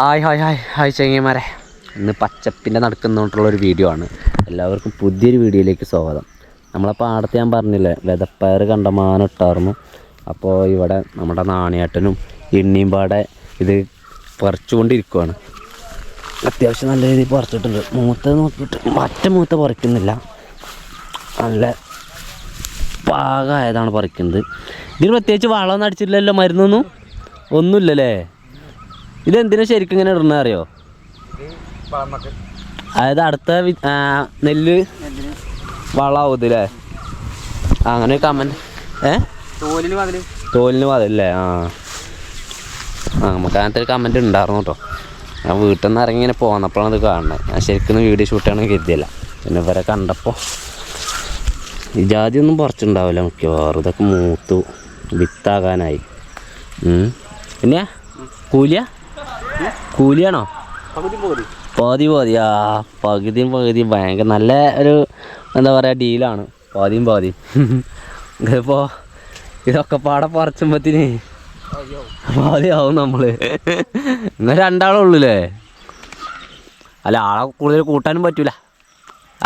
Hi hi hi hi ചെങ്ങിമാരെ ഇന്ന് പച്ചപ്പിന്റെ നടക്കുന്നോണ്ടുള്ള ഒരു വീഡിയോ ആണ്. എല്ലാവർക്കും പുതിയൊരു വീഡിയോയിലേക്ക് സ്വാഗതം. നമ്മളെ പാടത്ത് ഞാൻ പറഞ്ഞില്ലേ വെതപ്പയർ കണ്ടമാനം ഇട്ടായിരുന്നു അപ്പോൾ ഇവിടെ നമ്മുടെ നാണിയേട്ടനും എണ്ണിയും പാടെ ഇത് പറിച്ചുകൊണ്ടിരിക്കുവാണ്. അത്യാവശ്യം നല്ല രീതിയിൽ പറിച്ചിട്ടുണ്ട്. മൂത്ത നോക്കിയിട്ട് മറ്റേ മൂത്ത പറിക്കുന്നില്ല. നല്ല പാകമായതാണ് പറിക്കുന്നത്. ഇതിന് പ്രത്യേകിച്ച് വളമൊന്നും അടിച്ചിട്ടില്ലല്ലോ മരുന്നൊന്നും? ഒന്നുമില്ലല്ലേ? ഇതെന്തിനാ ശരിക്കും ഇങ്ങനെ ഇടുന്ന അറിയോ? അതായത് അടുത്ത നെല്ല് വളമാവും ഇതില്ലേ അങ്ങനെ കമന്റ് ഏ? തോലിന് വാതില്ലേ തോലിന് ആ. ആ നമുക്ക് അങ്ങനത്തെ ഒരു കമന്റ് ഉണ്ടായിരുന്നു കേട്ടോ. ഞാൻ വീട്ടിൽ നിന്ന് ഇറങ്ങി ഇങ്ങനെ പോന്നപ്പോഴാണ് ഇത് കാണുന്നത്. ഞാൻ ശരിക്കും വീഡിയോ ഷൂട്ട് ചെയ്യണം കരുതിയില്ല. പിന്നെ ഇവരെ കണ്ടപ്പോൾ ഈ ജാതി ഒന്നും പറിച്ചുണ്ടാവില്ല മിക്കവാറും. ഇതൊക്കെ മൂത്തു വിത്താകാനായി. ഉം. പിന്നെ? കൂലിയ? കൂലിയാണോ? പകുതി പകുതി. ആ പകുതിയും പകുതിയും ഭയങ്കര നല്ല ഒരു എന്താ പറയുക ഡീലാണ്. പകുതിയും പകുതിയും ഇതിപ്പോൾ ഇതൊക്കെ പാടെ പറിച്ചുമ്പത്തിന് പാതിയാവും നമ്മൾ. ഇന്ന് രണ്ടാളേ ഉള്ളൂല്ലേ അല്ല ആളെ കൂടുതൽ കൂട്ടാനും പറ്റൂല.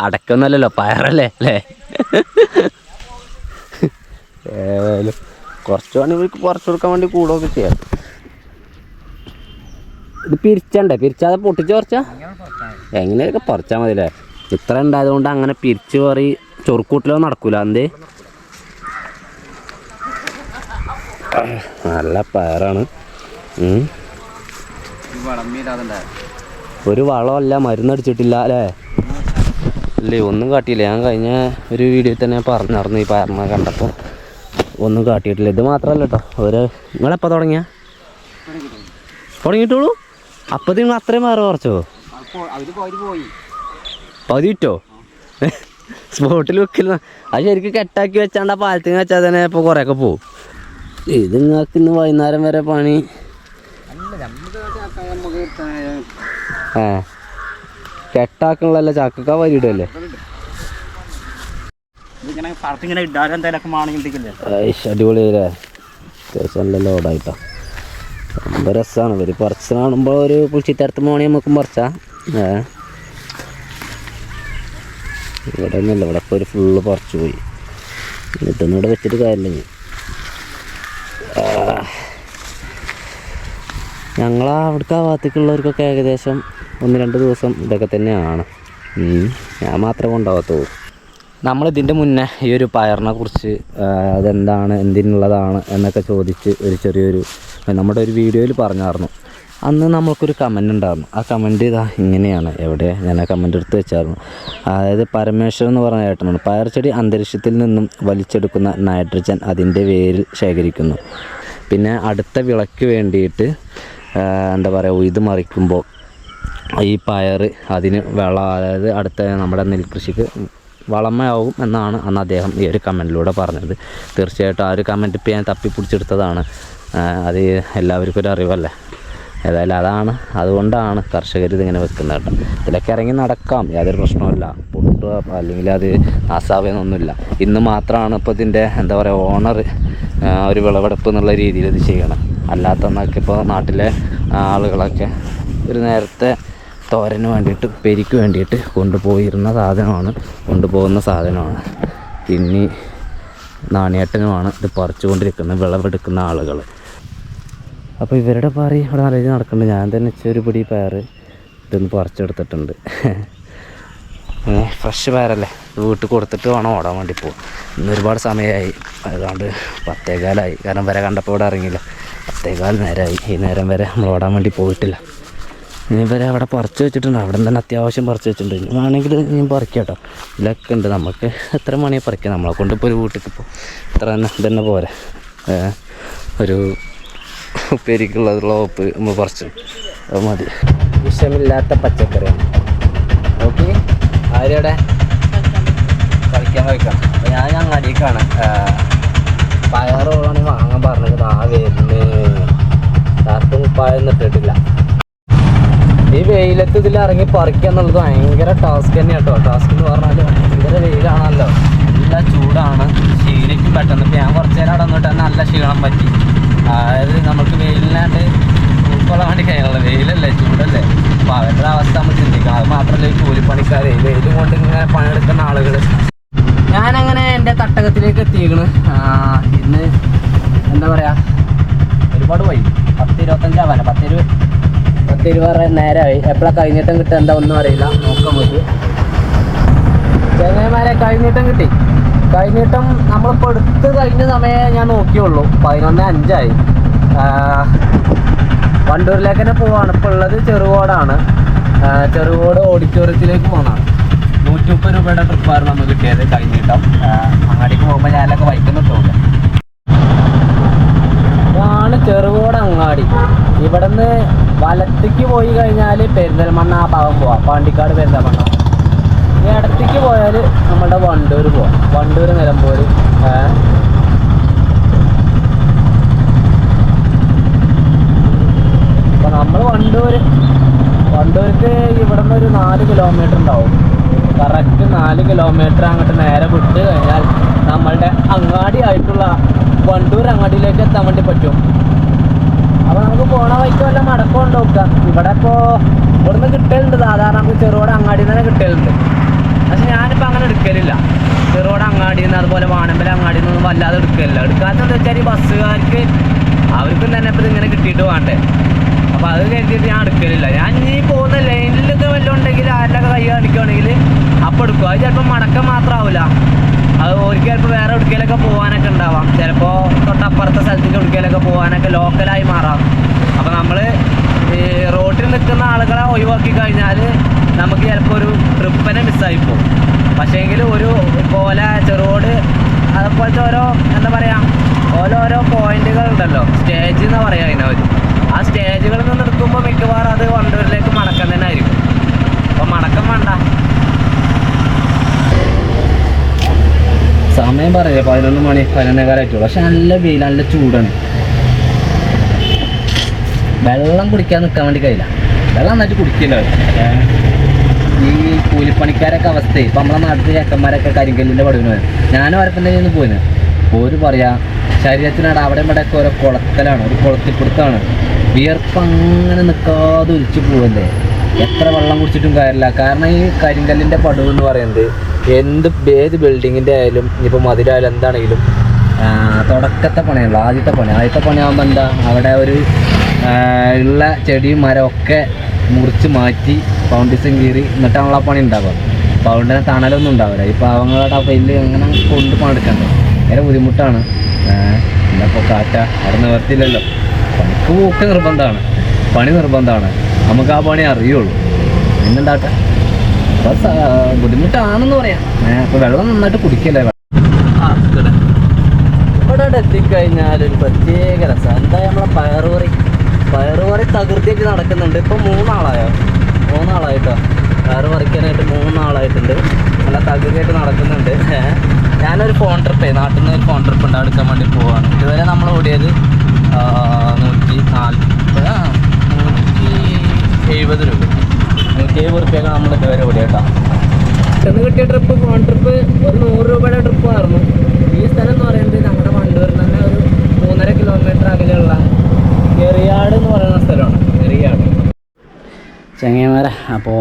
അടക്കൊന്നല്ലല്ലോ പയറല്ലേ അല്ലേ? ഏതായാലും കുറച്ച് വേണമെങ്കിൽ കുറച്ച് കൊടുക്കാൻ വേണ്ടി കൂടുകയൊക്കെ ചെയ്യാം. ഇത് പിരിച്ചണ്ടേ? പിരിച്ചാതെ പൊട്ടിച്ച് പറിച്ചാ? എങ്ങനെയൊക്കെ പറിച്ചാൽ മതില്ലേ ഇത്ര ഉണ്ടായതുകൊണ്ട് അങ്ങനെ പിരിച്ചു പറി ചൊറുക്കൂട്ടിലോ നടക്കൂല എന്തേ? നല്ല പയറാണ്. ഒരു വളമല്ല മരുന്നടിച്ചിട്ടില്ല അല്ലേ? അല്ലേ ഒന്നും കാട്ടിയില്ല. ഞാൻ കഴിഞ്ഞ ഒരു വീഡിയോയിൽ തന്നെ പറഞ്ഞായിരുന്നു ഈ പയറിനെ കണ്ടപ്പോൾ ഒന്നും കാട്ടിയിട്ടില്ല. ഇത് മാത്രമല്ല കേട്ടോ ഒരു നിങ്ങളെപ്പോൾ തുടങ്ങിയ? തുടങ്ങിയിട്ടുള്ളൂ? അപ്പോൾ നിങ്ങൾ അത്രയും പയറ് കുറച്ചോ? പകുതി കിട്ടോ സ്പോട്ടിൽ വെക്കില്ല അത് ശരിക്കും കെട്ടാക്കി വെച്ചാണ്ട് ആ പാലത്തിന് വെച്ചാൽ തന്നെ ഇപ്പോൾ കുറേയൊക്കെ പോവും. ഇത് നിങ്ങൾക്ക് ഇന്ന് വൈകുന്നേരം വരെ പണി. ഏ. കെട്ടാക്കണല്ലോ ചാക്കക്ക വരിയിടല്ലേ അടിപൊളിയല്ലേ? അത്യാവശ്യം നല്ല ലോഡായിട്ടോ സംഭവം രസമാണ് ഇവർ പറിച്ച് കാണുമ്പോൾ ഒരു പുളിച്ചിത്തരത്ത് മോണി നമുക്കും പറിച്ചാൽ ഇവിടെ ഒന്നുമില്ല ഇവിടെ ഇപ്പോൾ ഒരു ഫുള്ള് പറിച്ചു പോയി. ഇതൊന്നും ഇവിടെ വെച്ചിട്ട് കാര്യമില്ല ഞങ്ങൾ അവിടുത്തെ ആ ഭാഗത്തേക്കുള്ളവർക്കൊക്കെ ഏകദേശം ഒന്ന് രണ്ട് ദിവസം ഇതൊക്കെ തന്നെയാണ്. ഞാൻ മാത്രമേ ഉണ്ടാകത്തുള്ളൂ നമ്മളിതിന്റെ മുന്നേ ഈ ഒരു പയറിനെ കുറിച്ച് അതെന്താണ് എന്തിനുള്ളതാണ് എന്നൊക്കെ ചോദിച്ച് ഒരു ചെറിയൊരു നമ്മുടെ ഒരു വീഡിയോയിൽ പറഞ്ഞായിരുന്നു. അന്ന് നമ്മൾക്കൊരു കമന്റ് ഉണ്ടായിരുന്നു. ആ കമന്റ് ഇതാ ഇങ്ങനെയാണ്. എവിടെ? ഞാൻ ആ കമന്റ് എടുത്ത് വെച്ചായിരുന്നു. അതായത് പരമേശ്വരൻ എന്ന് പറഞ്ഞ ഏട്ടനാണ്. പയർ ചെടി അന്തരീക്ഷത്തിൽ നിന്നും വലിച്ചെടുക്കുന്ന നൈട്രജൻ അതിന്റെ വേരിൽ ശേഖരിക്കുന്നു. പിന്നെ അടുത്ത വിളയ്ക്ക് വേണ്ടിയിട്ട് എന്താ പറയുക ഇത് മറിക്കുമ്പോൾ ഈ പയർ അതിന് വെള്ളം അതായത് അടുത്ത നമ്മുടെ നെൽകൃഷിക്ക് വളമയാവും എന്നാണ് അന്ന് അദ്ദേഹം ഈ ഒരു കമന്റിലൂടെ പറഞ്ഞത്. തീർച്ചയായിട്ടും ആ ഒരു കമന്റ് ഇപ്പോൾ ഞാൻ തപ്പിപ്പിടിച്ചെടുത്തതാണ്. അത് എല്ലാവർക്കും ഒരു അറിവല്ലേ? ഏതായാലും അതാണ്. അതുകൊണ്ടാണ് കർഷകർ ഇതിങ്ങനെ വെക്കുന്നത് കേട്ടോ. ഇതിലൊക്കെ ഇറങ്ങി നടക്കാം. യാതൊരു പ്രശ്നവുമില്ല. പൊട്ടുക അല്ലെങ്കിൽ അത് നാസാവുന്നൊന്നുമില്ല ഇന്ന് മാത്രമാണ് ഇപ്പോൾ ഇതിന്റെ എന്താ പറയുക ഓണർ ഒരു വിളവെടുപ്പ് എന്നുള്ള രീതിയിൽ ഇത് ചെയ്യണം അല്ലാത്ത ഇപ്പോൾ നാട്ടിലെ ആളുകളൊക്കെ ഒരു നേരത്തെ തോരന് വേണ്ടിയിട്ട് പെരിക്ക് വേണ്ടിയിട്ട് കൊണ്ടുപോയിരുന്ന സാധനമാണ്. കൊണ്ടുപോകുന്ന സാധനമാണ്. പിന്നെ നാണയേട്ടനുമാണ് ഇത് പറിച്ചുകൊണ്ടിരിക്കുന്നത് വിളവെടുക്കുന്ന ആളുകൾ അപ്പോൾ ഇവരുടെ പാറി ഇവിടെ നല്ല രീതിയിൽ നടക്കുന്നുണ്ട്. ഞാൻ തന്നെ ഒരു പിടി പയർ ഇതൊന്ന് പറിച്ചെടുത്തിട്ടുണ്ട്. ഫ്രഷ് പയറല്ലേ? വീട്ടിൽ കൊടുത്തിട്ട് വേണം ഓടാൻ വേണ്ടി പോകും ഇന്ന് ഒരുപാട് സമയമായി. അതുകൊണ്ട് പത്തേകാലായി. കാരണം വരെ കണ്ടപ്പോൾ ഇവിടെ ഇറങ്ങിയില്ല. പത്തേകാൽ നേരമായി. ഈ നേരം വരെ നമ്മൾ ഓടാൻ വേണ്ടി പോയിട്ടില്ല. ഇനി വരെ അവിടെ പറിച്ച് വെച്ചിട്ടുണ്ട്. അവിടെ തന്നെ അത്യാവശ്യം പറിച്ച് വെച്ചിട്ടുണ്ട്. വേണമെങ്കിൽ ഇനി പറിക്കാം കേട്ടോ. ഇതിലൊക്കെ ഉണ്ട്. നമുക്ക് എത്ര മണിയെ പറിക്കാം? നമ്മളെ കൊണ്ട് ഇപ്പോൾ ഒരു വീട്ടിൽ ഇപ്പോൾ ഇത്ര തന്നെ ഇതന്നെ പോരെ. ഒരു ഉപ്പേരിക്കുള്ളതുള്ള ഉപ്പ് നമ്മൾ പറിച്ചു. അത് മതി. വിഷമില്ലാത്ത പച്ചക്കറിയാണ്. ഓക്കെ ആരുടെ കളിക്കാൻ വയ്ക്കണം അപ്പോൾ ഞാൻ അങ്ങാടിക്കാണ്. പയറോളാണ് വാങ്ങാൻ പറഞ്ഞത്. ആ വരുന്നേ. ടാർട്ടും കുപ്പായൊന്നും ഇട്ടിട്ടില്ല. ഈ വെയിലത്ത് ഇതിൽ ഇറങ്ങി പറിക്കുക എന്നുള്ളത് ഭയങ്കര ടാസ്ക് തന്നെ കേട്ടോ ടാസ്ക് എന്ന് പറഞ്ഞാൽ ഭയങ്കര വെയിലാണല്ലോ. നല്ല ചൂടാണ്. ക്ഷീണിക്കും പെട്ടെന്ന്. ഇപ്പം ഞാൻ കുറച്ച് നേരം അവിടെ നിന്നിട്ട് നല്ല ക്ഷീണം പറ്റി. അതായത് നമുക്ക് വെയിലില്ലാണ്ട് ഉൾക്കൊള്ളാൻ വേണ്ടി കഴിയുന്നില്ല വെയിലല്ലേ ചൂടല്ലേ. അപ്പോൾ അവരുടെ അവസ്ഥ നമ്മൾ ചിന്തിക്കണം. അത് മാത്രമല്ല ഈ കൂലിപ്പണിക്കാർ വെയിലും കൊണ്ട് ഇങ്ങനെ പണിയെടുക്കുന്ന ആളുകൾ ഞാനങ്ങനെ എന്റെ തട്ടകത്തിലേക്ക് എത്തിയേക്കണ് ഇന്ന് എന്താ പറയുക ഒരുപാട് വൈകി പത്ത് ഇരുപത്തഞ്ചാവാന പത്ത് പത്ത് ഇരുപത് നേരമായി എപ്പോഴാണ് കഴിഞ്ഞിട്ടും കിട്ടുക എന്താ ഒന്നും അറിയില്ല. നോക്കാം നമുക്ക്. ചെങ്ങന്മാരെ കഴിഞ്ഞിട്ടും കിട്ടി. കഴിഞ്ഞിട്ടും നമ്മളിപ്പോൾ എടുത്ത് കഴിഞ്ഞ സമയം ഞാൻ നോക്കിയുള്ളൂ. പതിനൊന്ന് അഞ്ചായി. വണ്ടൂരിലേക്ക് തന്നെ പോവാണ്. ഇപ്പോൾ ഉള്ളത് ചെറുകോടാണ്. ചെറുകോട് ഓഡിറ്റോറിയത്തിലേക്ക് പോകുന്നതാണ് നൂറ്റി മുപ്പത് രൂപയുടെ ട്രിപ്പായിരുന്നു നമുക്ക് കിട്ടിയത് കഴിഞ്ഞിട്ടും അങ്ങാടിക്ക് പോകുമ്പോൾ ഞാനൊക്കെ വൈകുന്നിട്ടുണ്ട് ഇതാണ് ചെറുകോട് അങ്ങാടി. ഇവിടുന്ന് വലത്തേക്ക് പോയി കഴിഞ്ഞാൽ പെരിന്തൽമണ്ണ ആ ഭാഗം പോവാം. പാണ്ടിക്കാട് പെരിന്തൽമണ്ണ. ഇടത്തേക്ക് പോയാൽ നമ്മുടെ വണ്ടൂർ പോവാം. വണ്ടൂർ നിലമ്പൂർ അപ്പോൾ നമ്മൾ വണ്ടൂർ വണ്ടൂർക്ക് ഇവിടെ നിന്ന് ഒരു നാല് കിലോമീറ്റർ ഉണ്ടാവും. കറക്റ്റ് നാല് കിലോമീറ്റർ അങ്ങോട്ട് നേരെ വിട്ട് കഴിഞ്ഞാൽ നമ്മളുടെ അങ്ങാടി ആയിട്ടുള്ള വണ്ടൂർ അങ്ങാടിയിലേക്ക് എത്താൻ വേണ്ടി പറ്റും. അപ്പോൾ നമുക്ക് പോണ വഴിക്ക് വല്ല മടക്കം നോക്കാം ഇവിടെ ഇപ്പോൾ ഇവിടുന്ന് കിട്ടലുണ്ട്. സാധാരണ നമുക്ക് ചെറുകോട് നിന്ന് തന്നെ കിട്ടലുണ്ട്. പക്ഷെ ഞാനിപ്പോൾ അങ്ങനെ എടുക്കലില്ല. ചെറുകോട് അങ്ങാടിയിൽ നിന്ന് അതുപോലെ വാണമ്പല അങ്ങാടിയിൽ നിന്നും വല്ലാതെ എടുക്കലില്ല. എടുക്കാത്തതെന്ന് വെച്ചാൽ ഈ ബസ്സുകാർക്ക് അവർക്കും തന്നെ ഇപ്പോൾ ഇങ്ങനെ കിട്ടിയിട്ട് വേണ്ടേ. അപ്പോൾ അത് കരുതിയിട്ട് ഞാൻ എടുക്കലില്ല. ഞാൻ ഈ പോകുന്ന ലൈനിലൊക്കെ വല്ലതും ഉണ്ടെങ്കിൽ ആരിലൊക്കെ കൈ കാണിക്കുകയാണെങ്കിൽ അപ്പോൾ എടുക്കും. അത് ചിലപ്പോൾ മടക്കം മാത്രമാവില്ല അത് ഒരിക്കൽ ചിലപ്പോൾ വേറെ എവിടേക്കലൊക്കെ പോകാനൊക്കെ ഉണ്ടാവാം. ചിലപ്പോൾ തൊട്ടപ്പുറത്തെ സ്ഥലത്തേക്ക് എവിടേക്കലൊക്കെ പോകാനൊക്കെ ലോക്കലായി മാറാം. അപ്പോൾ നമ്മൾ ഈ റോഡിൽ നിൽക്കുന്ന ആളുകളെ ഒഴിവാക്കി കഴിഞ്ഞാൽ നമുക്ക് ചിലപ്പോൾ ഒരു ട്രിപ്പിനെ മിസ്സായി പോകും. പക്ഷേങ്കിൽ ഒരു പോലെ ചെറുകോട് അതുപോലത്തെ ഓരോ എന്താ പറയുക ഓരോരോ പോയിന്റുകൾ ഉണ്ടല്ലോ. സ്റ്റേജ് എന്ന് പറയാം അതിനവർ ആ സ്റ്റേജുകളിൽ നിന്ന് നിൽക്കുമ്പോൾ മിക്കവാറും അത് വണ്ടൂരിലേക്ക് മടക്കം തന്നെ ആയിരിക്കും. അപ്പോൾ മടക്കം വേണ്ട. സമയം പറയാം പതിനൊന്ന് മണി പതിനൊന്നേകാലായിട്ടുള്ളൂ പക്ഷെ നല്ല വെയിൽ നല്ല ചൂടാണ്. വെള്ളം കുടിക്കാൻ നിൽക്കാൻ വേണ്ടി കഴിയില്ല. വെള്ളം നന്നായിട്ട് കുടിക്കില്ല. ഈ കൂലിപ്പണിക്കാരൊക്കെ അവസ്ഥ ഇപ്പം നമ്മളെ നാട്ടിലെ ചെക്കന്മാരൊക്കെ കരിങ്കല്ലിന്റെ പടുവിന് പോയത് ഞാനും അവരപ്പം ഇന്ന് പോയിന്? ഒരു പറയാ ശരീരത്തിനാണ് അവിടെ ഇവിടെ ഒക്കെ ഓരോ കുളക്കലാണ്. ഒരു കുളത്തിപ്പിടുത്താണ്. വിയർപ്പ് അങ്ങനെ നിൽക്കാതെ ഒലിച്ചു പോവല്ലേ. എത്ര വെള്ളം കുടിച്ചിട്ടും കാര്യമില്ല. കാരണം ഈ കരിങ്കല്ലിന്റെ പടവ് എന്ന് പറയുന്നത് എന്ത് ഏത് ബിൽഡിങ്ങിന്റെ ആയാലും ഇനിയിപ്പോൾ മതിലായാലും എന്താണെങ്കിലും. തുടക്കത്തെ പണിയുള്ളൂ ആദ്യത്തെ പണി. ആദ്യത്തെ പണിയാകുമ്പോൾ എന്താ? അവിടെ ഒരു ഉള്ള ചെടിയും മരം ഒക്കെ മുറിച്ച് മാറ്റി ഫൗണ്ടേഷൻ കീറി എന്നിട്ടാണല്ലോ ആ പണി ഉണ്ടാവുക. അപ്പോൾ അതുകൊണ്ട് തണലൊന്നും ഉണ്ടാവില്ല. ഈ പാവങ്ങളുടെ ആ പെല്ല് അങ്ങനെ കൊണ്ട് പണിയെടുക്കണ്ട? ഭയങ്കര ബുദ്ധിമുട്ടാണ്. പിന്നെ ഇപ്പോൾ കാറ്റ അവിടെ നിവർത്തിയില്ലല്ലോ. പണിക്ക് പോക്ക് നിർബന്ധമാണ്. പണി നിർബന്ധമാണ്. നമുക്ക് ആ പണി അറിയുള്ളൂ. സ- ബുദ്ധിമുട്ടാണെന്ന് പറയാം. അപ്പൊ വെള്ളം നന്നായിട്ട് കുടിക്കല്ലേ? ഇവിടെ എത്തിക്കഴിഞ്ഞാൽ ഒരു പ്രത്യേക രസം. എന്താ നമ്മളെ പയറുപറി പയറുപറി തകൃതിയൊക്കെ നടക്കുന്നുണ്ട്. ഇപ്പൊ മൂന്നാളായോ? മൂന്നാളായിട്ടോ? പയറ് പറിക്കാനായിട്ട് മൂന്നാളായിട്ടുണ്ട്. നല്ല തകൃതിയായിട്ട് നടക്കുന്നുണ്ട്. ഞാനൊരു ഫോൺ ട്രിപ്പേ നാട്ടിൽ നിന്ന് ഒരു ഫോൺ ട്രിപ്പ് ഉണ്ട് എടുക്കാൻ വേണ്ടി പോവാണ്. ഇതുവരെ നമ്മൾ ഓടിയത് നൂറ്റി നാൽപ്പത് നൂറ്റി എഴുപത് രൂപ. നൂറ്റി എഴുപത് റുപ്യൊക്കെ നമ്മൾ ഇതുവരെ ഓടിയേട്ടോ പെട്ടെന്ന് കിട്ടിയ ട്രിപ്പ് ഫോൺ ട്രിപ്പ് ഒരു നൂറ് രൂപയുടെ ട്രിപ്പ് ആയിരുന്നു. ഈ സ്ഥലം എന്ന് പറയുന്നത് നമ്മുടെ വണ്ടൂരിൽ തന്നെ ഒരു മൂന്നര കിലോമീറ്റർ അകലെയുള്ള എറിയാട് എന്ന് പറയുന്ന സ്ഥലമാണ്. എറിയാട്. ചങ്ങന്മാരെ അപ്പോൾ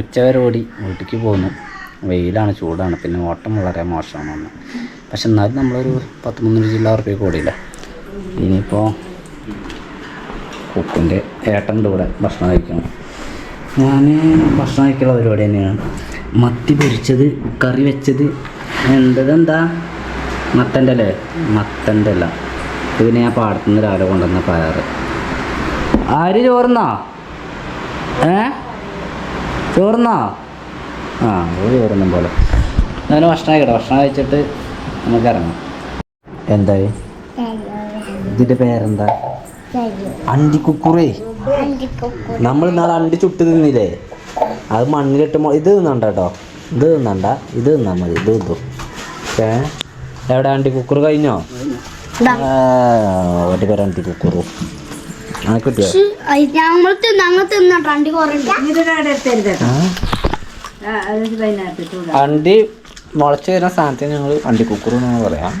ഉച്ചവരെ ഓടി വീട്ടിലേക്ക് പോകുന്നു വെയിലാണ് ചൂടാണ്. പിന്നെ ഓട്ടം വളരെ മോശമാണ് ഒന്ന് പക്ഷെ എന്നാലും നമ്മളൊരു പത്ത് മുന്നൂറ് ജില്ല ഉറപ്പിക്ക് ഓടിയില്ല ഇനിയിപ്പോൾ കുക്കിന്റെ ഏട്ടന്റെ കൂടെ ഭക്ഷണം കഴിക്കണം. ഞാൻ ഭക്ഷണം കഴിക്കുന്ന പരിപാടി തന്നെയാണ്. മത്തി പൊരിച്ചത് കറി വെച്ചത് എന്തത് എന്താ മത്തന്റെ അല്ലേ? മത്തന്റെ അല്ല. ഇതിനെ ഞാൻ പാടത്തുനിന്ന് രാവിലെ കൊണ്ടുവന്ന പയറ്. ആര് ചോർന്നാ ഏ? ചോർന്നാ ആ ചോറുന്നും പോലെ. ഞാൻ ഭക്ഷണം കഴിക്കട്ടെ. ഭക്ഷണം കഴിച്ചിട്ട് നമുക്ക് ഇറങ്ങാം. എന്തായി? ഇതിന്റെ പേരെന്താ? അണ്ടിക്കുക്കുറേ. നമ്മൾ ഇന്നാൾ അണ്ടി ചുട്ട് തിന്നില്ലേ? അത് മണ്ണിലിട്ട് ഇത് തിന്നണ്ട കേട്ടോ. ഇത് തിന്നണ്ട. ഇത് തിന്നാൽ മതി. ഇത് തിന്നു. ഏ? എവിടെ അണ്ടി കുക്കർ കഴിഞ്ഞോ? ഒരു പേര് അണ്ടി കുക്കറു. കിട്ടിയോ? അണ്ടി മുളച്ച് വരുന്ന സാധനത്തിന് ഞങ്ങൾ അണ്ടി കുക്കറു എന്നാണ് പറയാം.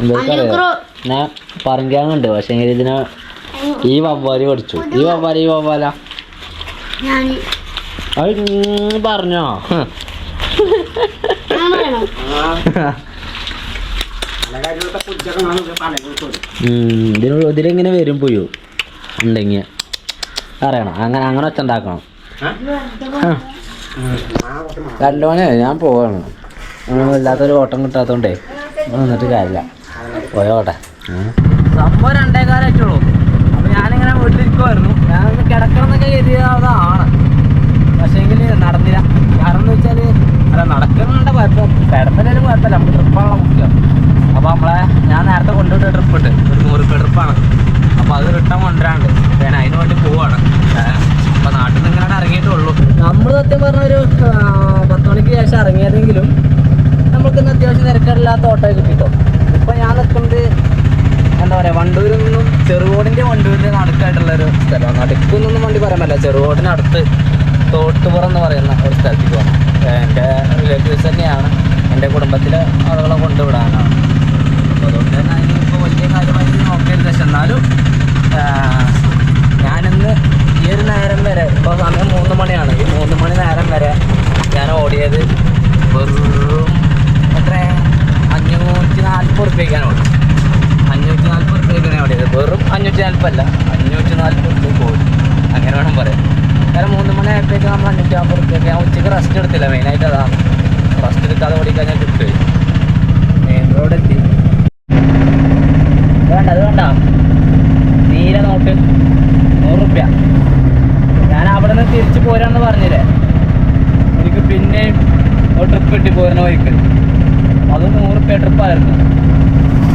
എന്താ പറയാ ഞാൻ പറങ്കാങ്ങുണ്ട് പക്ഷേ ഇതിനെ ഈ വവ്വാൽ പഠിച്ചു ഈ വവ്വാല ഈ വവ്വാല. അത് പറഞ്ഞോ? ഞാൻ പറയണോ? നല്ല കാര്യങ്ങളൊക്കെ പുച്ചൊക്കെ കാണും പലരും ഉം, ഇതിന് ഇതിലെങ്ങനെ വരും പുയു ഉണ്ടെങ്കിൽ അറിയണം അങ്ങനെ അങ്ങനെ ഒച്ച ഉണ്ടാക്കണം രണ്ടോനെ ഞാൻ പോവാണ്. അങ്ങനെ വല്ലാത്തൊരു ഓട്ടം കിട്ടാത്തോണ്ടേ. വന്നിട്ട് കാര്യമില്ല. പോയോട്ടെ. സംഭവം രണ്ടേ കാലമായിട്ടുള്ളൂ അപ്പൊ ഞാനിങ്ങനെ വീട്ടിലിരിക്കുമായിരുന്നു ഞാൻ കിടക്കണം എന്നൊക്കെ കരുതിയതാണ് പക്ഷേങ്കിൽ നടന്നില്ല കാരണം എന്ന് വെച്ചാൽ അല്ല നടക്കുന്നുണ്ട് കുഴപ്പം കിടന്നില്ലേലും കുഴപ്പമില്ല നമുക്ക് ട്രിപ്പാണല്ലോ മുഖ്യം അപ്പോൾ നമ്മളെ ഞാൻ നേരത്തെ കൊണ്ടുപോയിട്ട് ട്രിപ്പ് ഇട്ട് ഒരു നൂറ് രൂപ ട്രിപ്പാണ് അപ്പോൾ അത് റിട്ടേൺ കൊണ്ടുവരാണ്ട് ഞാൻ അതിന് വേണ്ടി പോവാണ് അപ്പോൾ നാട്ടിൽ നിന്ന് ഇങ്ങനെ ഇറങ്ങിയിട്ടുള്ളൂ നമ്മൾ സത്യം പറഞ്ഞ ഒരു പത്ത് മണിക്ക് ശേഷം ഇറങ്ങിയതെങ്കിലും നമുക്ക് ഇന്ന് അത്യാവശ്യം തിരക്കില്ലാത്ത ഓട്ടോ കിട്ടിട്ടോ ഇപ്പം ഞാൻ നിൽക്കുന്നത് എന്താ പറയുക വണ്ടൂരിൽ നിന്നും ചെറുകോടിന്റെ വണ്ടൂരിന്റെ നടുക്കായിട്ടുള്ള ഒരു സ്ഥലമാണ് നടുക്കുന്നൊന്നും വണ്ടി പറയാൻ പറ്റില്ല ചെറുകോടിനടുത്ത് തോട്ടുപുറം എന്ന് പറയുന്ന ഒരു സ്ഥലത്തേക്ക് പോകണം എന്റെ റിലേറ്റീവ്സ് തന്നെയാണ് എന്റെ കുടുംബത്തിലെ ആളുകളെ കൊണ്ടുവിടാനാണ് അപ്പോൾ അതുകൊണ്ട് തന്നെ അതിനിപ്പോൾ വലിയ കാര്യമായിട്ട് നോക്കരുത് പക്ഷെ എന്നാലും ആ, ഞാനിന്ന് ഈ ഒരു നേരം വരെ ഇപ്പോൾ സമയം മൂന്ന് മണിയാണ് ഈ മൂന്ന് മണി നേരം വരെ ഞാൻ ഓടിയത് വെറും എത്ര അഞ്ഞൂറ്റി നാൽപ്പത് റുപ്യക്കാണ് ഓടി അഞ്ഞൂറ്റി നാൽപ്പത് റുപ്യക്കാണ് ഓടിയത് വെറും അഞ്ഞൂറ്റി നാൽപ്പതല്ല അഞ്ഞൂറ്റി നാൽപ്പത് റുപ്യ ഓടി അങ്ങനെ വേണം പറയാം കാരണം മൂന്ന് മണി ആയപ്പോഴേക്കും നമ്മൾ അഞ്ഞൂറ്റി നാൽപ്പത് റുപ്യൊക്കെ ഞാൻ ഉച്ചയ്ക്ക് റെസ്റ്റ് എടുത്തില്ല മെയിനായിട്ട് അതാണ് റെസ്റ്റ് എടുക്കാതെ ഓടിക്കഴിഞ്ഞാൽ കിട്ടും മെയിൻ റോഡ് എത്തി വേണ്ട അത് വേണ്ട നീല നോട്ട് നൂറ് റുപ്യ ഞാൻ അവിടെ നിന്ന് തിരിച്ചു പോരാന്ന് പറഞ്ഞില്ലേ എനിക്ക് പിന്നെ ഒരു ട്രിപ്പ് കിട്ടി പോരുന്ന വഴിക്ക് അത് നൂറ് റുപ്യ ട്രിപ്പായിരുന്നു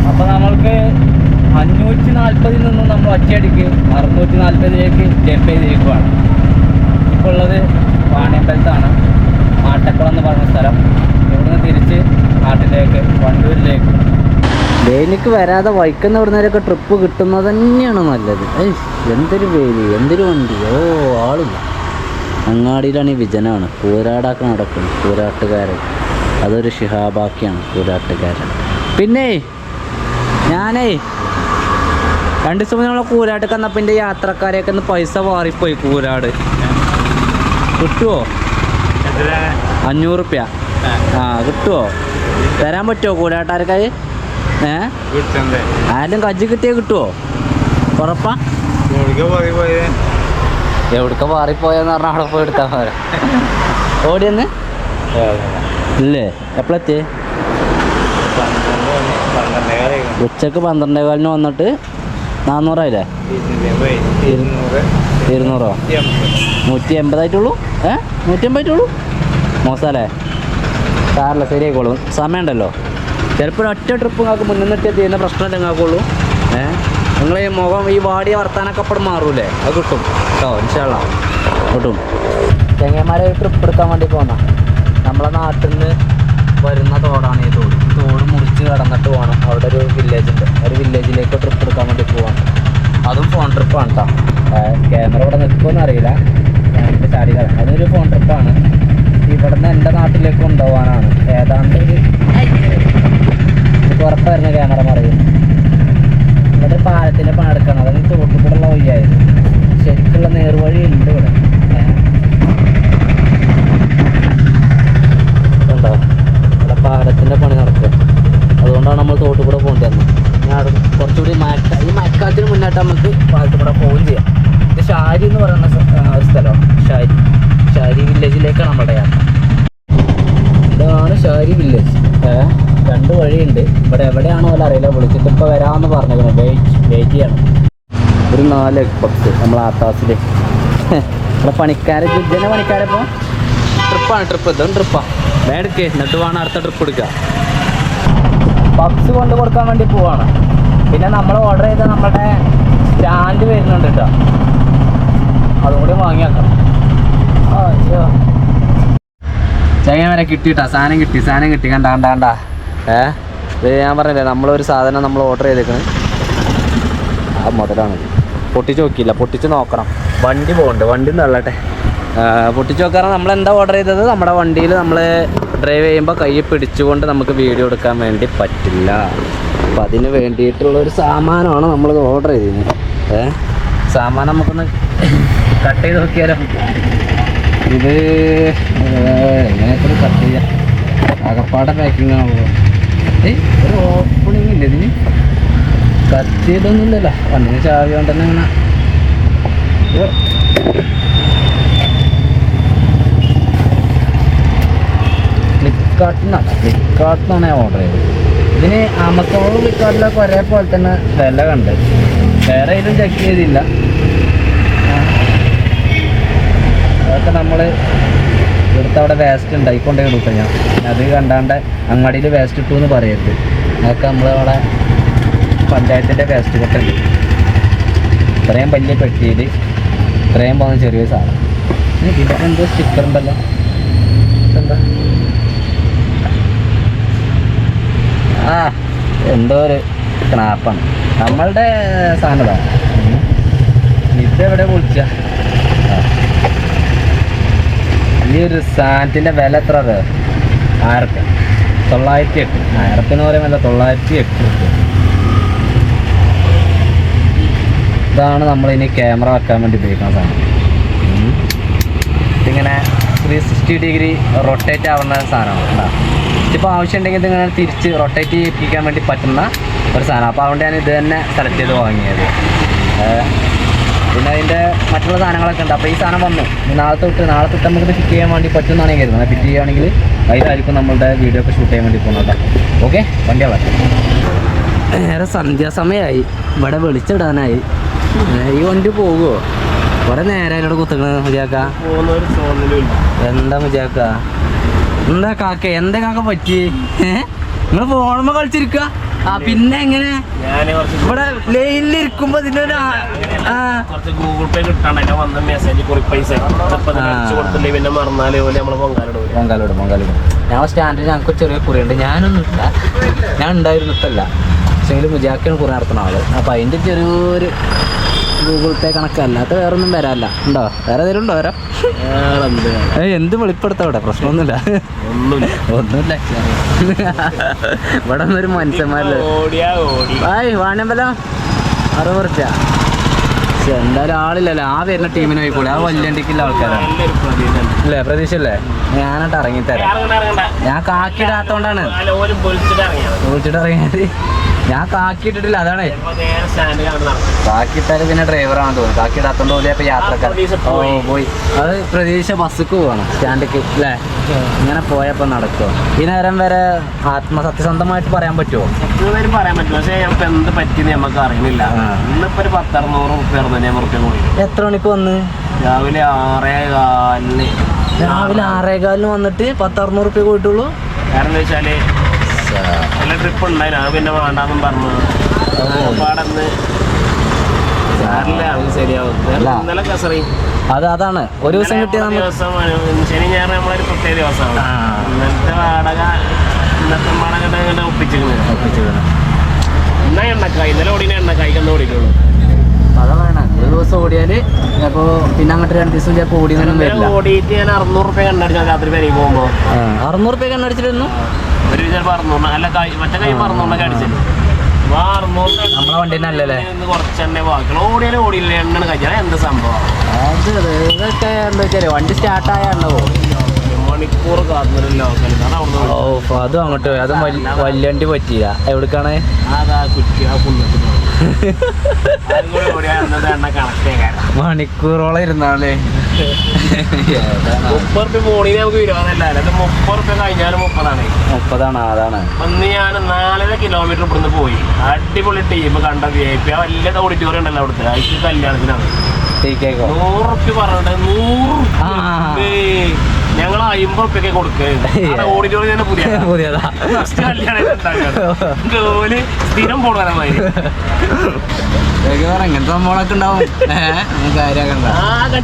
അപ്പോൾ നമ്മൾക്ക് അഞ്ഞൂറ്റി നാൽപ്പതിൽ നിന്നും നമ്മൾ ഒറ്റയടിക്ക് അറുന്നൂറ്റി നാൽപ്പതിലേക്ക് ജമ്പ് ചെയ്തിരിക്കുവാണ് ഇപ്പോൾ ഉള്ളത് വാണിയമ്പലത്താണ് ആട്ടക്കുളം എന്ന് പറഞ്ഞ സ്ഥലം. ഇവിടുന്ന് തിരിച്ച് നാട്ടിലേക്ക് വണ്ടൂരിലേക്ക്. വേലിക്ക് വരാതെ വൈക്കുന്ന ഇവിടുന്നേരൊക്കെ ട്രിപ്പ് കിട്ടുന്നത് തന്നെയാണ് നല്ലത്. എന്തൊരു വേലി എന്തൊരു വണ്ടി. ഓ ആളില്ല. അങ്ങാടിയിലാണ് ഈ വിജനാണ്. കൂരാടാക്കി നടക്കും. കൂരാട്ടുകാരൻ അതൊരു ഷിഹാബാക്കിയാണ് കൂരാട്ടുകാരൻ പിന്നെ ഞാനേ രണ്ട് ദിവസം നമ്മളെ കൂരാട്ട് കന്നപ്പിന്റെ യാത്രക്കാരെയൊക്കെ ഒന്ന് പൈസ മാറിപ്പോയി കൂരാട്. കിട്ടുമോ അഞ്ഞൂറ് റുപ്യ ആ. കിട്ടുമോ തരാൻ പറ്റുമോ കൂടാട്ടാർക്കായി ഏ? ആരും കജ്ജി കിട്ടിയാൽ കിട്ടുമോ ഉറപ്പാ? എവിടക്ക മാറിപ്പോയെന്ന് പറഞ്ഞാൽ അവിടെ പോയി എടുത്താൽ പോരാ. ഓടിയെന്ന്? ഇല്ലേ? എപ്പോഴെത്തി ഉച്ചയ്ക്ക് പന്ത്രണ്ടേ കാലിന് വന്നിട്ട് നാന്നൂറായില്ലേ? ഇരുന്നൂറോ. നൂറ്റി എൺപതായിട്ടുള്ളൂ ഏ? നൂറ്റി എൺപതായിട്ടുള്ളൂ മോശമല്ലേ സാറല്ല ശരിയായിക്കോളും. സമയമുണ്ടല്ലോ. ചിലപ്പോൾ ഒറ്റ ട്രിപ്പ് നിങ്ങൾക്ക് മുന്നിൽ നിന്നിട്ട് ചെയ്യുന്ന പ്രശ്നമല്ല നിങ്ങൾക്കുള്ളൂ? ഏ? നിങ്ങൾ ഈ മുഖം ഈ വാടിയ വർത്താനൊക്കെ അപ്പം മാറൂലേ? അത് കിട്ടും. കേട്ടോ ഇൻഷാള്ള കിട്ടും. ചെങ്ങന്മാരെ ട്രിപ്പ് എടുക്കാൻ വേണ്ടി പോന്ന. നമ്മളെ നാട്ടിൽ നിന്ന് വരുന്ന തോടാണ് ഈ തോട്. തോട് മുറിച്ച് കടന്നിട്ട് പോകണം അവിടെ ഒരു വില്ലേജ് ഉണ്ട്. ഒരു വില്ലേജിലേക്ക് ട്രിപ്പ് എടുക്കാൻ വേണ്ടി പോവാണ്. അതും ഫോൺ ട്രിപ്പാണ് കേട്ടോ ക്യാമറ ഇവിടെ നിൽക്കുമെന്ന് അറിയില്ല. ഞാനിപ്പോൾ ചാടി കളയാം. അതൊരു ഫോൺ ട്രിപ്പാണ് ഇവിടുന്ന് എന്റെ നാട്ടിലേക്ക് കൊണ്ടുപോകാനാണ് ഏതാണ്ട് ഒരു ഉറപ്പായിരുന്നു ക്യാമറ മറിയും ഇവിടെ പാലത്തിന്റെ പണെടുക്കണം അതൊന്നും ഉള്ള വഴിയായിരുന്നു. ശരിക്കുള്ള നേർവഴി ഉണ്ട് ഇവിടെ. ഏ. കണ്ടോ ഇവിടെ പാലത്തിന്റെ പണി നടക്കുക. അതുകൊണ്ടാണ് നമ്മൾ പോകേണ്ടി വന്നത്. ഞാൻ കുറച്ചുകൂടി മഴക്ക ഈ മഴക്കാലത്തിന് മുന്നായിട്ട് നമുക്ക് പാലത്തുകൂടെ പോവുകയും ചെയ്യാം. ഇത് ഷാരി എന്ന് പറയുന്ന ഒരു സ്ഥലമാണ് ഷാരി. ഷാരി വില്ലേജിലേക്കാണ് നമ്മുടെ യാത്ര. ഇതാണ് ഷാരി വില്ലേജ്. രണ്ട് വഴിയുണ്ട്. ഇവിടെ എവിടെയാണോ അല്ല അറിയില്ല. വിളിച്ചിട്ട് ഇപ്പോൾ വരാമെന്ന് പറഞ്ഞേക്കണം വെയിറ്റ് വെയിറ്റ് ചെയ്യണം. ഒരു നാല് എഗ് പപ്സ് നമ്മൾ ആത്താസിൽ ഇവിടെ പണിക്കാരെ ജിജന പണിക്കാരപ്പോൾ ട്രിപ്പാണ് ട്രിപ്പ്. ഇതും ട്രിപ്പാണ് വേണ്ടേ എന്നിട്ട് വേണം അടുത്ത ട്രിപ്പ് എടുക്കുക പപ്സ് കൊണ്ട് കൊടുക്കാൻ വേണ്ടി പോവാണ്. പിന്നെ നമ്മൾ ഓർഡർ ചെയ്ത നമ്മുടെ സ്റ്റാൻഡ് വരുന്നുണ്ട് കേട്ടോ അതും വാങ്ങിയാക്കണം. വാങ്ങി വെക്കണം അയ്യോ ചങ്ങ വരെ കിട്ടിട്ടാ സാധനം കിട്ടി സാധനം കിട്ടി. കണ്ട കണ്ട കണ്ട. ഏ? ഇത് ഞാൻ പറഞ്ഞില്ലേ നമ്മളൊരു സാധനം നമ്മൾ ഓർഡർ ചെയ്തേക്കണ്. ആ മുതലാണ്. പൊട്ടിച്ച് നോക്കിയില്ല പൊട്ടിച്ച് നോക്കണം. വണ്ടി പോകണ്ട് വണ്ടി തള്ളട്ടെ. പൊട്ടിച്ച് നോക്കാറ് നമ്മൾ എന്താ ഓർഡർ ചെയ്തത്? നമ്മുടെ വണ്ടിയിൽ നമ്മൾ ഡ്രൈവ് ചെയ്യുമ്പോൾ കൈ പിടിച്ചുകൊണ്ട് നമുക്ക് വീഡിയോ എടുക്കാൻ വേണ്ടി പറ്റില്ല. അപ്പം അതിന് വേണ്ടിയിട്ടുള്ള ഒരു സാമാനമാണ് നമ്മൾ ഓർഡർ ചെയ്തത് ഏ? സാമാനം നമുക്കൊന്ന് കട്ട് ചെയ്ത് നോക്കിയാലോ? ഇത് എങ്ങനെയൊക്കെ കട്ട് ചെയ്യാം അകപ്പാടെ പാക്കിംഗ് ആവുമോ ഒരു ഓപ്പണിംഗ് ഇല്ല ഇതിന്. കട്ട് ചെയ്തൊന്നും ഇല്ലല്ലോ വണ്ടിന് ചാവി കൊണ്ട് തന്നെ അങ്ങനെ ഫ്ലിപ്കാർട്ടിനാണ് ഫ്ലിപ്കാർട്ടിനാണ് ഞാൻ ഓർഡർ ചെയ്തത്. ഇതിന് ആമസോണും ഫ്ലിപ്കാർട്ടിലൊക്കെ ഒരേപോലെ തന്നെ വില കണ്ട്. വേറെ ഇതിലും ചെക്ക് ചെയ്തില്ല ആ. അതൊക്കെ നമ്മൾ ഇവിടുത്തെ അവിടെ വേസ്റ്റ് ഉണ്ടായിക്കൊണ്ടേ കൊടുക്കാം ഞാൻ. അത് കണ്ടാണ്ട് അങ്ങാടിയിൽ വേസ്റ്റ് ഇട്ടു എന്ന് പറയരുത്. അതൊക്കെ നമ്മളവിടെ പഞ്ചായത്തിന്റെ വേസ്റ്റ് കൊട്ടുണ്ട്. ഇത്രയും വലിയ പെട്ടിയിൽ ഇത്രയും പോകുന്ന ചെറിയ സാധനം. ഇതിന്റെ എന്തോ സ്റ്റിക്കർ ഉണ്ടല്ലോ. എന്താ ആ എന്തോ ഒരു ക്നാപ്പാണ് നമ്മളുടെ സാധനം ഇതാ. ഉം. ഇതെവിടെ വിളിച്ച ഈ ഒരു സാധനത്തിന്റെ വില എത്ര അത്? ആയിരത്തി തൊള്ളായിരത്തി എട്ട് ആയിരത്തിന് പറയുമ്പോൾ തൊള്ളായിരത്തി എട്ട് ഇതാണ് നമ്മളിനി ക്യാമറ വെക്കാൻ വേണ്ടി ഉപയോഗിക്കുന്ന സാധനം. ഇതിങ്ങനെ ത്രീ സിക്സ്റ്റി ഡിഗ്രി റൊട്ടേറ്റ് ആവുന്ന സാധനമാണ് കേട്ടോ. ഇപ്പോൾ ആവശ്യമുണ്ടെങ്കിൽ ഇതിങ്ങനെ തിരിച്ച് റൊട്ടേറ്റ് ചെയ്യിപ്പിക്കാൻ വേണ്ടി പറ്റുന്ന ഒരു സാധനം. അപ്പോൾ അതുകൊണ്ട് ഞാൻ ഇത് തന്നെ സെലക്ട് ചെയ്ത് വാങ്ങിയത്. പിന്നെ അതിന്റെ മറ്റുള്ള സാധനങ്ങളൊക്കെ ഉണ്ട്. അപ്പോൾ ഈ സാധനം വന്നു. നാളെ തൊട്ട് നാളെ തൊട്ട് നമുക്ക് ഫിറ്റ് ചെയ്യാൻ വേണ്ടി പറ്റുമെന്നാണ് ഞാൻ കരുതുന്നത് ഫിറ്റ് ചെയ്യുകയാണെങ്കിൽ അതിലായിരിക്കും നമ്മളുടെ വീഡിയോ ഒക്കെ ഷൂട്ട് ചെയ്യാൻ വേണ്ടി പോകുന്നത് ഓക്കെ വണ്ടി അവിടെ. നേരെ സന്ധ്യാസമയമായി ഇവിടെ വിളിച്ചിടാനായി. ഈ വണ്ടി പോകുമോ കുറെ നേരം അതിനോട് കുത്തുന്നത് മുജാക്ക എന്താ മുജാക്ക എന്താ കാക്ക? എന്താ കാക്ക പറ്റി നിങ്ങൾ ഫോണുമ്പോ കളിച്ചിരിക്ക ആ പിന്നെ എങ്ങനെ? ഇവിടെ ഇവിടെ ലൈനിലിരിക്കുമ്പോ ഇതിന്റെ ഒരു ഗൂഗിൾ പേ കിട്ടാണ്ട് വന്ന മെസ്സേജ് കുറി പൈസ. ഇപ്പൊ ആ. അടിച്ചു കൊടുത്തില്ലേ? പിന്നെ മറന്നാലേ പോലെ നമ്മൾ പൊങ്കാലിടൂല പൊങ്കാലോട് പൊങ്കാലോട് ഞാൻ സ്റ്റാൻഡിൽ ഞങ്ങൾക്ക് ചെറിയ കുറിയുണ്ട്. ഞാനൊന്നും ഇല്ല ഞാൻ ഉണ്ടായിരുന്നിട്ടല്ല. പക്ഷെങ്കിൽ മുജാക്കാണ് കുറി നടത്തുന്ന ആൾ. അപ്പൊ അതിന്റെ ചെറിയൊരു ഗൂഗിൾ പേ കണക്കല്ലാത്ത വേറെ ഒന്നും വരാല്ല ഉണ്ടോ? വേറെ ഏതെങ്കിലും ഉണ്ടോ? വരാം. എന്ത് വെളിപ്പെടുത്ത ഇവിടെ പ്രശ്നമൊന്നുമില്ല. ഒന്നുമില്ല. ഇവിടെ ഒന്നൊരു മനുഷ്യന്മാരില്ല വാണിയമ്പലം. അറുപത് റുപ്യ എന്തായാലും ആളില്ലല്ലോ. ആ വരുന്ന ടീമിന് പോയിക്കൂടെ ആ വല്യണ്ടിക്കുള്ള ആൾക്കാരാണ് അല്ലേ പ്രതീക്ഷ. അല്ലേ ഞാനായിട്ട് ഇറങ്ങിത്തരാം. ഞാൻ കാക്കിടാത്തോണ്ടാണ്. വിളിച്ചിട്ട് ഇറങ്ങിയത് ഞാൻ കാക്കിട്ടിട്ടില്ല അതാണ്. കാക്കിയിട്ടാൽ പിന്നെ ഡ്രൈവറാണ് തോന്നുന്നു. കാക്കിടാത്തോണ്ട് പോലെ ഇപ്പൊ യാത്രക്കാർ പോയി. പോയി. അത് പ്രതീക്ഷ ബസ്സിക്ക് പോവാണ്. സ്റ്റാൻഡിക്ക് അല്ലേ ഇങ്ങനെ പോയപ്പോ നടക്കുമോ ഈ നേരം വരെ ആത്മസത്യസന്ധമായിട്ട് പറയാൻ പറ്റുമോ പേരും പറയാൻ പറ്റും പക്ഷേ ഞങ്ങൾക്ക് എന്ത് പറ്റിയെന്ന് നമുക്ക് അറിയുന്നില്ല. ഇന്നിപ്പോ ഒരു പത്തറുന്നൂറ് റുപ്യ അറുന്നൂറ് റുപ്യ കൂടി എത്ര മണിക്ക് വന്ന്? രാവിലെ ആറേ കാലിന് രാവിലെ ആറേകാലിന് വന്നിട്ട് പത്ത് അറുന്നൂറ് റുപ്യ പോയിട്ടുള്ളൂ? കാരണം എന്താ വെച്ചാൽ ട്രിപ്പ് പിന്നെ വേണ്ടാന്നും പറഞ്ഞു. പാടന്ന്. സാറില്ല അത് ശരിയാവും. ഇന്നലെ കസറി. അത് അതാണ്. ഒരു ദിവസം കിട്ടിയ ദിവസം ശനി ഞായർ നമ്മളൊരു പ്രത്യേക ദിവസമാണ്. ആ. ഇന്നലത്തെ വാടക ഇന്നത്തെ വാടക എണ്ണക്കായി. ഇന്നലെ ഓടിന എണ്ണക്കായി കന്ന് ഓടിക്കുള്ളൂ അതാണ് ഒരു ദിവസം ഓടിയാൽ അപ്പോ പിന്നെ അങ്ങോട്ട് രണ്ട് ദിവസം ചിലപ്പോ ഓടിയിട്ട് ഞാൻ അറുന്നൂറ് രൂപ കണ്ടടിച്ചാൽ രാത്രി പോകുമ്പോ. അറുന്നൂറ് റുപ്യ കണ്ണടിച്ചിരുന്നു? ഒരു വിചാരം അല്ല കൈ മറ്റേ കൈ അടിച്ചത് നമ്മളെ വണ്ടി ഓടിയാലും ഓടിയില്ല. എണ്ണ കഴിച്ചാൽ എന്ത് സംഭവം? അത് ഇതൊക്കെ എന്താ വെച്ചാൽ വണ്ടി സ്റ്റാർട്ട് ഓ അതും അങ്ങോട്ട് പോയി. അതും വല്യ- വലിയ വണ്ടി പറ്റിയില്ല. എവിടേക്കാണ്? മണിക്കൂറോളം ഇരുന്നാലേ മുപ്പത് റുപ്യ മോണിന് നമുക്ക് ഇരുപതല്ല അത് മുപ്പത് റുപ്യ കഴിഞ്ഞാലും മുപ്പതാണ്. മുപ്പതാണ് അതാണ് അന്ന് ഞാൻ നാലര കിലോമീറ്റർ ഇവിടുന്ന് പോയി. അടിപൊളി ടീം കണ്ട വി ഐ പി വലിയ ഓഡിറ്റോറിയം ഉണ്ടല്ലോ അവിടുത്തെ. അതിൽ കല്യാണത്തിനാണ്. ടീക്കേക്കോ നൂറ് റുപ്യ പറഞ്ഞിട്ട് നൂറ്. ഞങ്ങൾ അമ്പത് റുപ്യൊക്കെ കൊടുക്കുക ഓഡിറ്റോറിയം തന്നെ പുതിയ പുതിയതാ. ഫസ്റ്റ് കല്യാണം സ്ഥിരം ഇങ്ങനത്തെ സംഭവങ്ങളൊക്കെ ഉണ്ടാവും. ഏഹ് ആകെ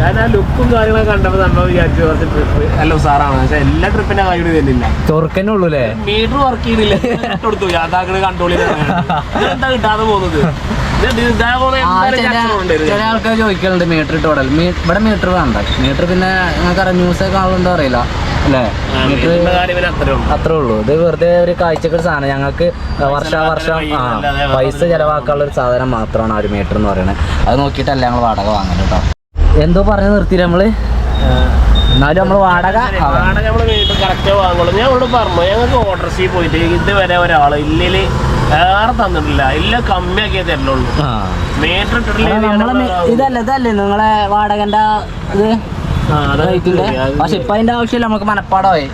ഞാൻ ആ ലുക്കും കാര്യങ്ങളൊക്കെ കണ്ടപ്പോൾ നമ്മൾ വിചാരിച്ചു കുറച്ച് ട്രിപ്പ് അല്ല ഉസാറാണ്. പക്ഷെ എല്ലാ ട്രിപ്പിന്റെ കാര്യം തരുന്നില്ല. ചൊറുക്കന്നെ ഉള്ളൂ അല്ലേ? മീറ്റർ വർക്ക് ചെയ്യുന്നില്ല. കൊടുത്തു. യാതാക്കൾ കൺട്രോൾ ചെയ്ത് എന്താ കിട്ടാതെ പോകുന്നത്? ചില ആൾക്കാർ ചോദിക്കലുണ്ട് മീറ്റർ ഇട്ട് വിടൽ മീ- ഇവിടെ മീറ്റർ വേണ്ട. മീറ്റർ പിന്നെ നിങ്ങൾക്ക് അറിയാം ന്യൂസ് കാണുന്നുണ്ടോ അറിയില്ല. അല്ലേ? മീറ്റർ അത്രേ ഉള്ളൂ. ഇത് വെറുതെ ഒരു കാഴ്ചക്ക് ഒരു സാധനം. ഞങ്ങൾക്ക് വർഷ വർഷം ആ പൈസ ചിലവാക്കാനുള്ള ഒരു സാധനം മാത്രമാണ് ആ ഒരു മീറ്റർ എന്ന് പറയുന്നത്. അത് നോക്കിയിട്ടല്ല ഞങ്ങൾ വാടക വാങ്ങൽ കേട്ടോ എന്തോ പറഞ്ഞു നിർത്തി നമ്മൾ? എന്നാലും നമ്മൾ വാടക വാടക നമ്മൾ വീട്ടിൽ കറക്റ്റ് വാങ്ങുള്ളൂ. ഞാൻ ഇവിടെ പറഞ്ഞു ഞങ്ങൾക്ക് ഓർഡർ സീ പോയിട്ട് ഇതുവരെ ഒരാൾ ഇല്ലിൽ വേറെ തന്നിട്ടില്ല. ഇല്ല കമ്മിയാക്കിയേ തരുന്നുള്ളൂ. മീറ്റർ മി- ഇതല്ലേ ഇതല്ലേ നിങ്ങളെ വാടകന്റെ ഇത്? പക്ഷെ ഇപ്പൊ അതിന്റെ ആവശ്യമില്ല നമുക്ക് മനപ്പാടായി.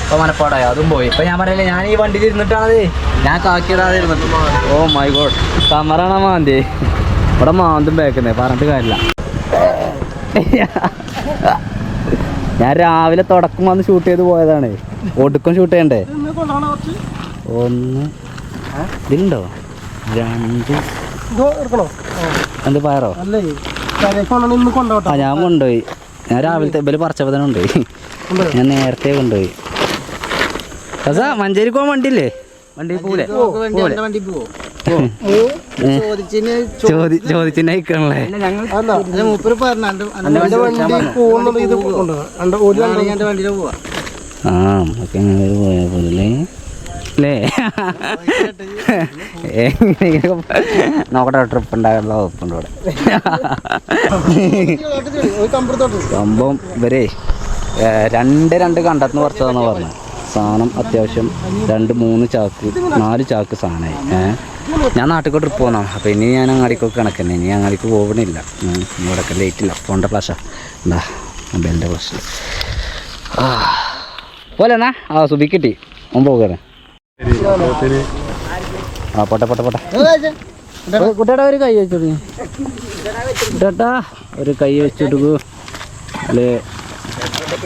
ഇപ്പൊ മനപ്പാടായി അതും പോയി. ഇപ്പൊ ഞാൻ പറയില്ല ഞാൻ ഈ വണ്ടിയിൽ ഇരുന്നിട്ടാണത്. ഞാൻ കാക്കിയിടാതെ ഇരുന്നിട്ട്. Oh my God. കമറാണ മാന്തി? ഇവിടെ മാന്തും ബേക്കുന്നേ പറഞ്ഞിട്ട് കാര്യമില്ല. ഞാൻ രാവിലെ തുടക്കം വന്ന് ഷൂട്ട് ചെയ്ത് പോയതാണ്. ഒടുക്കം ഷൂട്ട് ചെയ്യണ്ടേ? ഒന്ന് ഇതിലുണ്ടോ രണ്ട്. എന്ത് പയറോ? ആ ഞാൻ കൊണ്ടുപോയി. ഞാൻ രാവിലത്തെ ഇവർ പറിച്ചപ്പോ തന്നെ കൊണ്ടുപോയി. ഞാൻ നേരത്തെ കൊണ്ടുപോയി. കസാ മഞ്ചേരി പോകാൻ വണ്ടിയില്ലേ? വണ്ടി പോലെ ചോദി ചോദിച്ചിട്ട് അയക്കണല്ലേ? ആ നമുക്ക് അങ്ങനെ പോയാ പോലെ അല്ലേ എങ്ങനെയൊക്കെ നോക്കട്ടെ ട്രിപ്പ് ഉണ്ടാകാനുള്ള വകുപ്പുണ്ട് ഇവിടെ. സംഭവം ഇവരെ രണ്ട് രണ്ട് കണ്ടെത്തുന്ന കുറച്ചതെന്ന് പറഞ്ഞു സാധനം അത്യാവശ്യം രണ്ട് മൂന്ന് ചാക്ക് നാല് ചാക്ക് സാധനമായി. ഞാൻ നാട്ടിലേക്ക് ട്രിപ്പ് പോകുന്നതാണ് അപ്പോൾ ഇനി ഞാൻ അങ്ങാടിക്കൊക്കെ കണക്കന്നെ. ഇനി അങ്ങാടിക്ക് പോകണില്ല ഇവിടെ ഇവിടെയൊക്കെ ലേറ്റ് ഇല്ല. ഫോണിന്റെ ഫ്ലാഷാ എന്താ മൊബൈലിന്റെ ഫ്ലാഷ് ആ. പോലെ എന്നാ? ആ സുബി കിട്ടി. ഓൻ പോകാൻ ആ പോട്ടെ പോട്ടെ പോട്ടെ. കുട്ടേട്ടാ ഒരു കൈ വെച്ചോടു. കുട്ടേട്ടാ ഒരു കൈ വെച്ചിട്ടു അല്ലേ?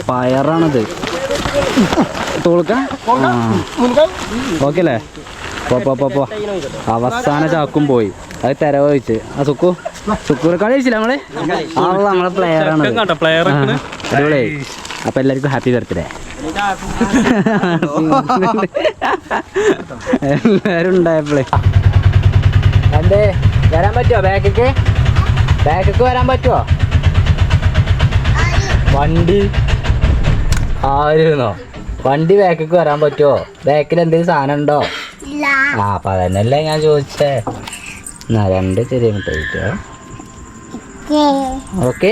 പയറാണത്. ഓക്കെ അല്ലേ പോ പോ പോ പോ. അവസാന ചാക്കും പോയി. അത് തെര ചോദിച്ച് ആ സുക്കു. സുക്കൂർ കളി നമ്മളെ? നമ്മൾ ആൾ നമ്മളെ പ്ലെയർ ആണ് അടിപൊളി. അപ്പൊ എല്ലാവർക്കും ഹാപ്പി ബർത്ത്ഡേ എല്ലാരും ഉണ്ടായപ്പോളേ. എന്തേ? വരാൻ പറ്റുമോ ബാക്കിക്ക്? ബാക്കിക്ക് വരാൻ പറ്റുമോ വണ്ടി. ആയിരുന്നോ വണ്ടി ബാക്കിക്ക് വരാൻ പറ്റുമോ ബാക്കിൽ എന്തെങ്കിലും സാധനം ഉണ്ടോ? ആ അപ്പൊ അതന്നെയല്ലേ ഞാൻ ചോദിച്ചേ. എന്നാ രണ്ട് ചെറിയ ഓക്കെ.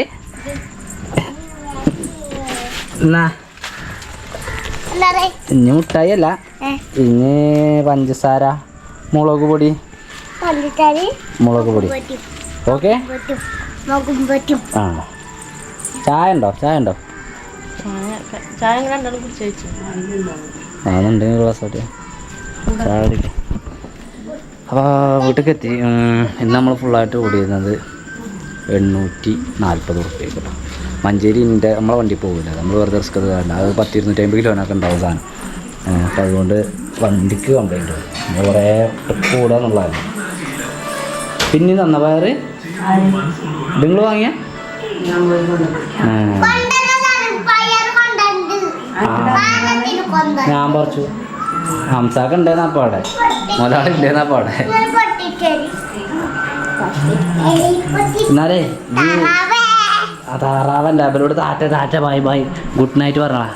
എന്നാ. ഇനി മുട്ടായി അല്ല ഇനി പഞ്ചസാര മുളക് പൊടി. മുളക് പൊടി. ഓക്കെ. ആ. ചായ ഉണ്ടോ? ചായ ഉണ്ടോ? ചായ രണ്ടാളും കുടിച്ചു വെച്ചു ചായ കുടിക്കാം. അപ്പോൾ വീട്ടിലേക്ക് എത്തി ഇന്ന് നമ്മൾ ഫുള്ളായിട്ട് ഓടിയിരുന്നത് എണ്ണൂറ്റി നാൽപ്പത് റുപ്യ കേട്ടോ മഞ്ചേരി ഇന്റെ നമ്മളെ വണ്ടി പോകില്ല നമ്മൾ വെറുതെ റിസ്ക് അത് കാരണം അത് പത്ത് ഇരുന്നൂറ്റമ്പത് കിലോനൊക്കെ ഉണ്ടാവും സാധനം അപ്പോൾ അതുകൊണ്ട് വണ്ടിക്ക് കംപ്ലൈന്റ് നമ്മൾ കുറേ ട്രിപ്പ് കൂടുക എന്നുള്ളതാണ് പിന്നെ തന്ന പയർ നിങ്ങൾ വാങ്ങിയ? ഞാൻ പറിച്ചു. ഹംസാക്ക് ഉണ്ടേന്നാ പാടെ. മുതലാളി അവിടെ എന്നാലേ താറാവല്ല അവരോട് tata tata bye bye good night പറഞ്ഞാ.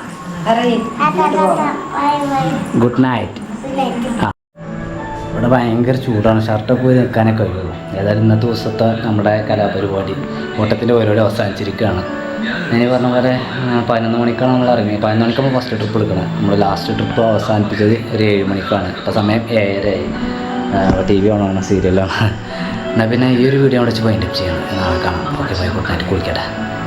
ഗുഡ് നൈറ്റ് ഇവിടെ ഭയങ്കര ചൂടാണ്. ഷർട്ട് പോയി നിൽക്കാനൊക്കെ കഴിയുള്ളൂ. ഏതായാലും ഇന്നത്തെ ദിവസത്തെ നമ്മുടെ കലാപരിപാടി ഓട്ടത്തിന്റെ പരിപാടി അവസാനിച്ചിരിക്കുകയാണ്. ഞാൻ പറഞ്ഞ പോലെ പതിനൊന്ന് മണിക്കാണ് നമ്മൾ ഇറങ്ങി പതിനൊന്ന് മണിക്കാണ് ഫസ്റ്റ് ട്രിപ്പ് എടുക്കണം നമ്മൾ ലാസ്റ്റ് ട്രിപ്പ് അവസാനിപ്പിച്ചത് ഒരു ഏഴ് മണിക്കാണ്. ഇപ്പോൾ സമയം ഏഴരയായി. ടി വി ഓണാണ് സീരിയലാണ് എന്നാൽ പിന്നെ ഈ ഒരു വീഡിയോ അവിടെ വെച്ച് വൈൻഡപ്പ് ചെയ്യണം. നാളെ കാണാം. Okay bye good night കുളിക്കട്ടെ.